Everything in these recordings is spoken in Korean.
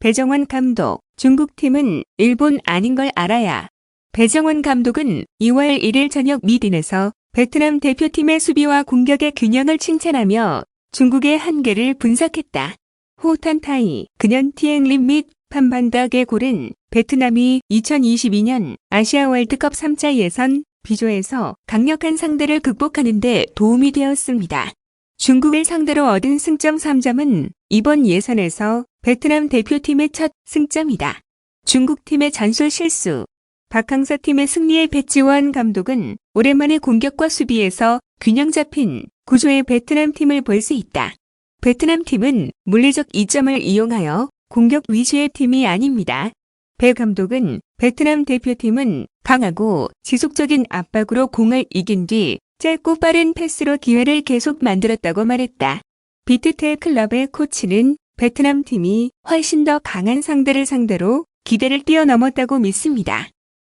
배정원 감독, 중국팀은 일본 아닌 걸 알아야. 배정원 감독은 2월 1일 저녁 미딘에서 베트남 대표팀의 수비와 공격의 균형을 칭찬하며 중국의 한계를 분석했다. 호탄타이, 근현 티앵림 및 판반덕의 골은 베트남이 2022년 아시아 월드컵 3차 예선 비조에서 강력한 상대를 극복하는 데 도움이 되었습니다. 중국을 상대로 얻은 승점 3점은 이번 예선에서 베트남 대표팀의 첫 승점이다. 중국팀의 잔술 실수. 박항서 팀의 승리에 배지원 감독은 오랜만에 공격과 수비에서 균형 잡힌 구조의 베트남 팀을 볼 수 있다. 베트남 팀은 물리적 이점을 이용하여 공격 위주의 팀이 아닙니다. 배 감독은 베트남 대표팀은 강하고 지속적인 압박으로 공을 이긴 뒤 짧고 빠른 패스로 기회를 계속 만들었다고 말했다. 비트테 클럽의 코치는 베트남 팀이 훨씬 더 강한 상대를 상대로 기대를 뛰어넘었다고 믿습니다.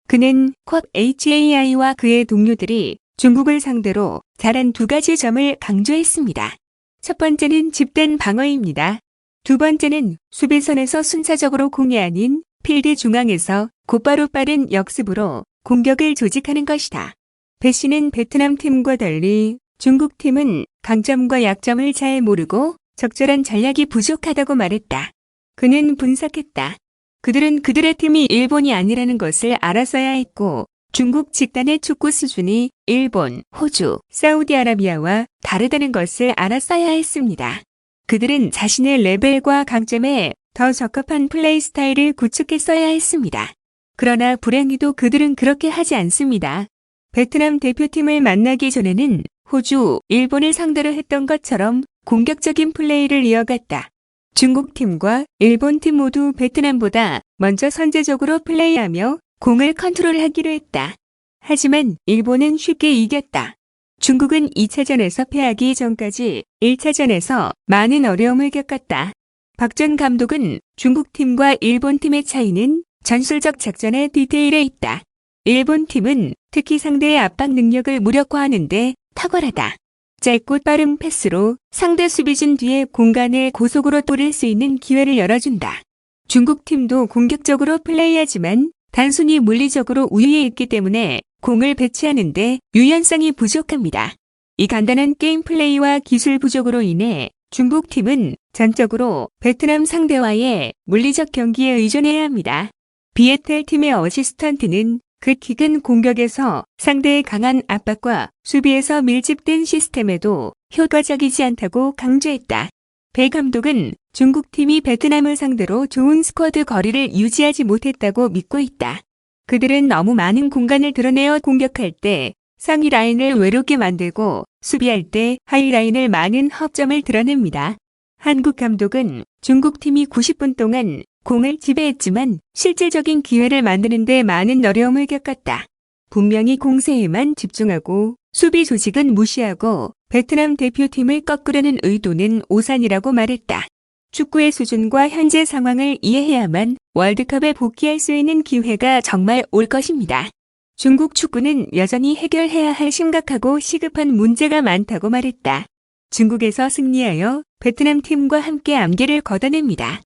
그는 쿼 HAI와 그의 동료들이 중국을 상대로 잘한 두 가지 점을 강조했습니다. 첫 번째는 집단 방어입니다. 두 번째는 수비선에서 순차적으로 공이 아닌 필드 중앙에서 곧바로 빠른 역습으로 공격을 조직하는 것이다. 배 씨는 베트남 팀과 달리 중국 팀은 강점과 약점을 잘 모르고 적절한 전략이 부족하다고 말했다. 그는 분석했다. 그들은 그들의 팀이 일본이 아니라는 것을 알았어야 했고 중국 집단의 축구 수준이 일본, 호주, 사우디아라비아와 다르다는 것을 알았어야 했습니다. 그들은 자신의 레벨과 강점에 더 적합한 플레이 스타일을 구축했어야 했습니다. 그러나 불행히도 그들은 그렇게 하지 않습니다. 베트남 대표팀을 만나기 전에는 호주, 일본을 상대로 했던 것처럼 공격적인 플레이를 이어갔다. 중국 팀과 일본 팀 모두 베트남보다 먼저 선제적으로 플레이하며 공을 컨트롤하기로 했다. 하지만 일본은 쉽게 이겼다. 중국은 2차전에서 패하기 전까지 1차전에서 많은 어려움을 겪었다. 박 전 감독은 중국 팀과 일본 팀의 차이는 전술적 작전의 디테일에 있다. 일본 팀은 특히 상대의 압박 능력을 무력화하는데 탁월하다. 짧고 빠른 패스로 상대 수비진 뒤에 공간을 고속으로 뿌릴 수 있는 기회를 열어준다. 중국 팀도 공격적으로 플레이하지만 단순히 물리적으로 우위에 있기 때문에 공을 배치하는데 유연성이 부족합니다. 이 간단한 게임 플레이와 기술 부족으로 인해 중국 팀은 전적으로 베트남 상대와의 물리적 경기에 의존해야 합니다. 비에텔 팀의 어시스턴트는 그 킥은 공격에서 상대의 강한 압박과 수비에서 밀집된 시스템에도 효과적이지 않다고 강조했다. 배 감독은 중국 팀이 베트남을 상대로 좋은 스쿼드 거리를 유지하지 못했다고 믿고 있다. 그들은 너무 많은 공간을 드러내어 공격할 때 상위 라인을 외롭게 만들고 수비할 때 하위 라인을 많은 허점을 드러냅니다. 한국 감독은 중국 팀이 90분 동안 공을 지배했지만 실질적인 기회를 만드는 데 많은 어려움을 겪었다. 분명히 공세에만 집중하고 수비 조직은 무시하고 베트남 대표팀을 꺾으려는 의도는 오산이라고 말했다. 축구의 수준과 현재 상황을 이해해야만 월드컵에 복귀할 수 있는 기회가 정말 올 것입니다. 중국 축구는 여전히 해결해야 할 심각하고 시급한 문제가 많다고 말했다. 중국에서 승리하여 베트남 팀과 함께 암기를 걷어냅니다.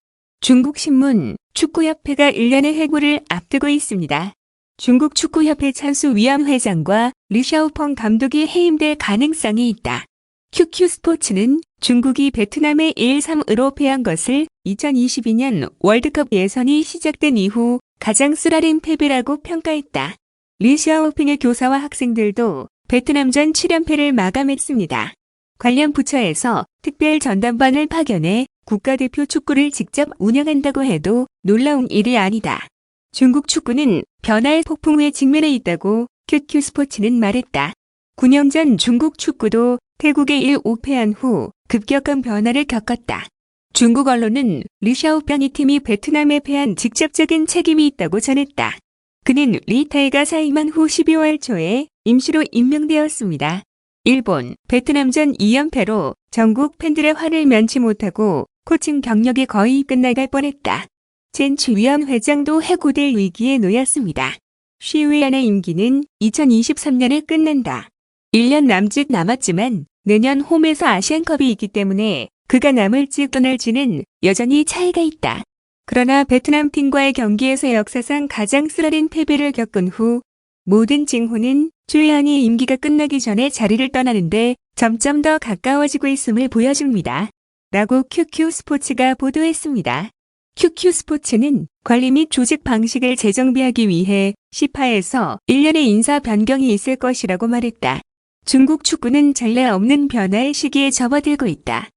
중국 신문 축구협회가 1년의 회고를 앞두고 있습니다. 중국 축구협회 찬수 위원 회장과 리샤오펑 감독이 해임될 가능성이 있다. QQ 스포츠는 중국이 베트남에 1-3으로 패한 것을 2022년 월드컵 예선이 시작된 이후 가장 쓰라린 패배라고 평가했다. 리샤오핑의 교사와 학생들도 베트남전 7연패를 마감했습니다. 관련 부처에서 특별 전담반을 파견해 국가대표 축구를 직접 운영한다고 해도 놀라운 일이 아니다. 중국 축구는 변화의 폭풍에 직면해 있다고 QQ 스포츠는 말했다. 9년 전 중국 축구도 태국에 1-5패한 후 급격한 변화를 겪었다. 중국 언론은 리샤오병이 팀이 베트남에 패한 직접적인 책임이 있다고 전했다. 그는 리타이가 사임한 후 12월 초에 임시로 임명되었습니다. 일본, 베트남전 2연패로 전국 팬들의 화를 면치 못하고 코칭 경력이 거의 끝나갈 뻔했다. 젠치 위원 회장도 해고될 위기에 놓였습니다. 쉬위안의 임기는 2023년에 끝난다. 1년 남짓 남았지만 내년 홈에서 아시안컵이 있기 때문에 그가 남을지 떠날지는 여전히 차이가 있다. 그러나 베트남 팀과의 경기에서 역사상 가장 쓰라린 패배를 겪은 후 모든 징후는 주연이 임기가 끝나기 전에 자리를 떠나는데 점점 더 가까워지고 있음을 보여줍니다. 라고 QQ 스포츠가 보도했습니다. QQ 스포츠는 관리 및 조직 방식을 재정비하기 위해 시파에서 1년의 인사 변경이 있을 것이라고 말했다. 중국 축구는 전례 없는 변화의 시기에 접어들고 있다.